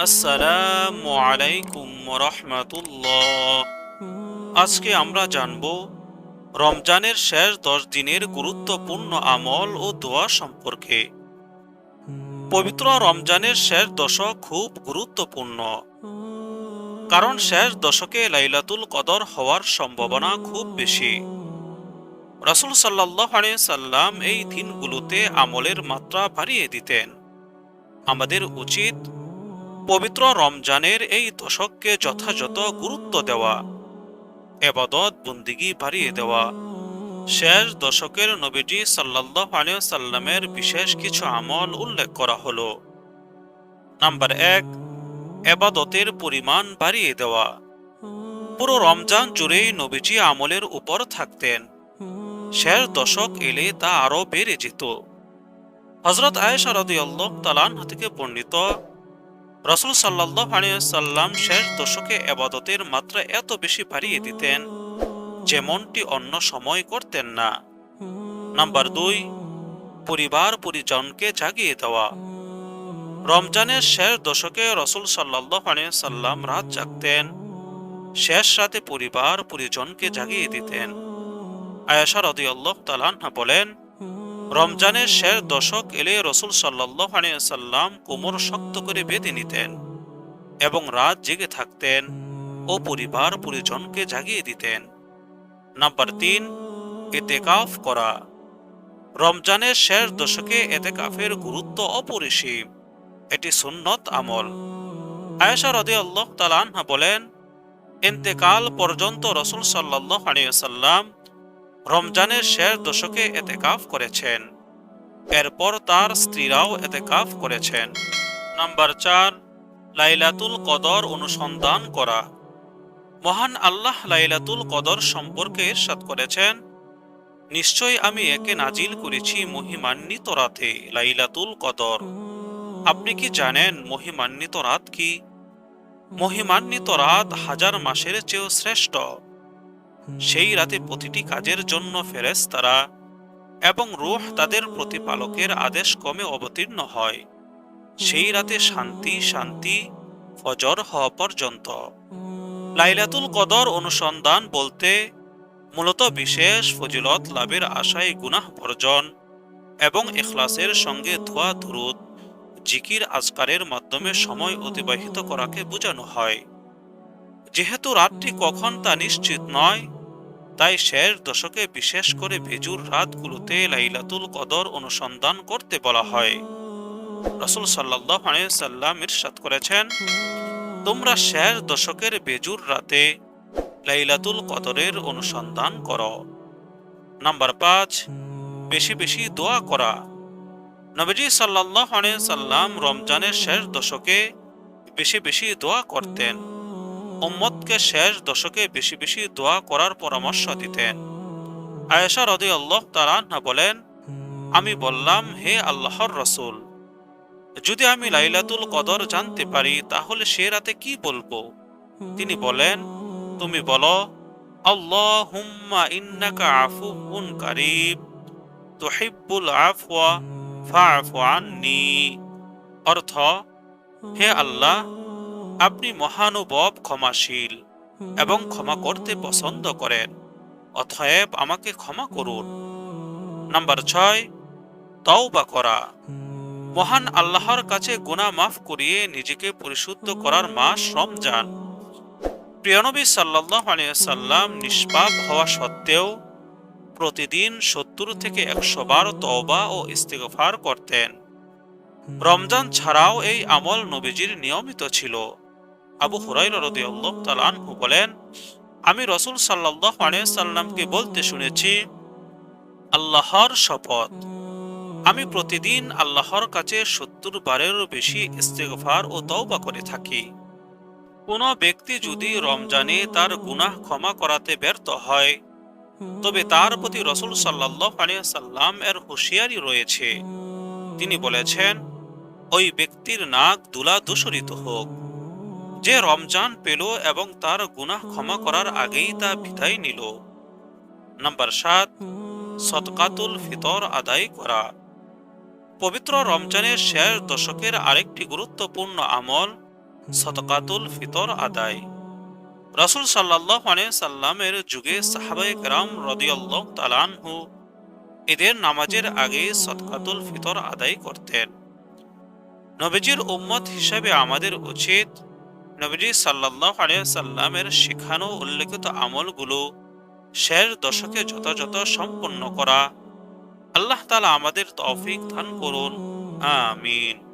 আসসালামু আলাইকুম রহমতুল্লাহ আজকে আমরা জানব, রমজানের শেষ দশ দিনের গুরুত্বপূর্ণ আমল ও দোয়া সম্পর্কে। পবিত্র রমজানের শেষ দশক খুব গুরুত্বপূর্ণ। কারণ শেষ দশকে লাইলাতুল কদর হওয়ার সম্ভাবনা খুব বেশি। রাসুল সাল্লাহ সাল্লাম এই দিনগুলোতে আমলের মাত্রা বাড়িয়ে দিতেন। আমাদের উচিত পবিত্র রমজানের এই দশককে যথাযথ গুরুত্ব দেওয়া, এবাদত বন্দিগি বাড়িয়ে দেওয়া, শেষ দশকের নবীজি সাল্লাহ সাল্লামের বিশেষ কিছু আমল উল্লেখ করা হলো। নাম্বার এক, এবাদতের পরিমাণ বাড়িয়ে দেওয়া। পুরো রমজান জুড়েই নবীজি আমলের উপর থাকতেন। শেষ দশক এলে তা আরও বেড়ে যেত। হজরত আয়েশা রদিয়াল্লাহ তালান থেকে বর্ণিত রসুল সাল্লাহ সাল্লাম শেষ দশকে এবাদতের মাত্রা এত বেশি বাড়িয়ে দিতেন যেমনটি অন্য সময় করতেন না। নাম্বার দুই, পরিবার পরিজনকে জাগিয়ে দেওয়া। রমজানের শেষ দশকে রসুল সাল্লাহ সাল্লাম রাত জাগতেন, শেষ রাতে পরিবার পরিজনকে জাগিয়ে দিতেন। আয়াশা রদিয়াল্লাহ তালান্না বলেন রমজানের শেষ দশক এলে রসুল সাল্লাহ কোমর শক্ত করে বেঁধে নিতেন এবং রাত জেগে থাকতেন ও পরিবার পরিজনকে জাগিয়ে দিতেন। নাম্বার তিন, এতেকাফ করা। রমজানের শেষ দশকে এতেকাফের গুরুত্ব অপরিসীম। এটি সুন্নত আমল। আয়েশা রদে আল্লাহ তালানহা বলেন, এন্তেকাল পর্যন্ত রসুল সাল্লাহ সাল্লাম রমজানের শেষ দশকে এতেকাফ করেছেন। এরপর তার স্ত্রীরাও এতেকাফ করেছেন। নাম্বার চার, লাইলাতুল কদর অনুসন্ধান করা। মহান আল্লাহ লাইলাতুল কদর সম্পর্কে ইরশাদ করেছেন, নিশ্চয় আমি একে নাজিল করেছি মহিমান্বিত রাতে, লাইলাতুল কদর। আপনি কি জানেন মহিমান্বিত রাত কি? মহিমান্বিত রাত হাজার মাসের চেয়েও শ্রেষ্ঠ। সেই রাতে প্রতিটি কাজের জন্য ফেরেশতারা এবং রুহ তাদের প্রতিপালকের আদেশ কমে অবতীর্ণ হয়। সেই রাতে শান্তি শান্তি, ফজর হওয়া পর্যন্ত। লাইলাতুল কদর অনুসন্ধান বলতে মূলত বিশেষ ফজিলত লাভের আশায় গুনাহ বর্জন এবং এখলাসের সঙ্গে ধোয়া, ধুরুদ, জিকির আজকারের মাধ্যমে সময় অতিবাহিত করাকে বোঝানো হয়। যেহেতু রাতটি কখন তা নিশ্চিত নয় তাই শেষ দশকে বিশেষ করে বেজুর রাতগুলোতে লাইলাতুল কদর অনুসন্ধান করতে বলা হয়। রসুল সাল্লাহ সাল্লাম ইরশাদ করেছেন, তোমরা শেষ দশকের বেজুর রাতে লাইলাতুল কদরের অনুসন্ধান করো। নাম্বার পাঁচ, বেশি বেশি দোয়া করা। নবীজি সাল্লাহ সাল্লাম রমজানের শেষ দশকে বেশি বেশি দোয়া করতেন। উম্মতকে শেষ দশকে বেশি বেশি দোয়া করার পরামর্শ দিতেন আয়েশা রদি আল্লাহ তালান্না বলেন, আমি বললাম, হে আল্লাহর রসুল, যদি আমি লাইলাতুল কদর জানতে পারি, তাহলে সে রাতে কি বলব? তিনি বলেন, তুমি বলো আল্লাহ হুম্মা ইন্নাকা আফুন কারিব, তুহিব্বুল আফওয়া, ফাআফু আন্নি। অর্থ, হে আল্লাহ আপনি মহানুভব ক্ষমাশীল এবং ক্ষমা করতে পছন্দ করেন। অতএব আমাকে ক্ষমা করুন। নাম্বার ছয়, তওবা করা। মহান আল্লাহর কাছে গুনাহ মাফ করিয়ে নিজেকে পরিশুদ্ধ করার মাস রমজান প্রিয়নবী সাল্লাহ সাল্লাম নিষ্পাপ হওয়া সত্ত্বেও প্রতিদিন সত্তর থেকে একশো বার তওবা ও ইস্তেগফার করতেন। রমজান ছাড়াও এই আমল নবীজির নিয়মিত ছিল। আবু রদিয়াল্লাহ তালানহু বলেন, আমি রসুল সাল্লাহ সাল্লামকে বলতে শুনেছি, আল্লাহর শপথ। আমি প্রতিদিন আল্লাহর কাছে সত্তর বারেরও বেশি ইস্তেগফার ও তওবা করে থাকি। কোনো ব্যক্তি যদি রমজানে তার গুনাহ ক্ষমা করাতে ব্যর্থ হয়, তবে তার প্রতি রসুল সাল্লাহ সাল্লাম এর হুঁশিয়ারি রয়েছে। তিনি বলেছেন, ওই ব্যক্তির নাক দুলা দূষরিত হোক। যে রমজান পেল এবং তার গুনাহ ক্ষমা করার আগেই তা বিদায় নিল। নাম্বার সাত, সদকাতুল ফিতর আদায় করা। পবিত্র রমজানের শেষ দশকের আরেকটি গুরুত্বপূর্ণ আমল সতকাতুল ফিতর আদায়। রাসূল আলাইহি সাল্লামের যুগে সাহাবায়ে কেরাম রাদিয়াল্লাহু তাআলা আনহু ঈদের নামাজের আগে সদকাতুল ফিতর আদায় করতেন। নবীজির উম্মত হিসাবে আমাদের উচিত নবীজি সাল্লাহ আলিয়াল্লামের শেখানো উল্লেখিত আমলগুলো শেষ দশকে যথাযথ সম্পন্ন করা। আল্লাহ তালা আমাদের তৌফিক দান করুন। আমিন।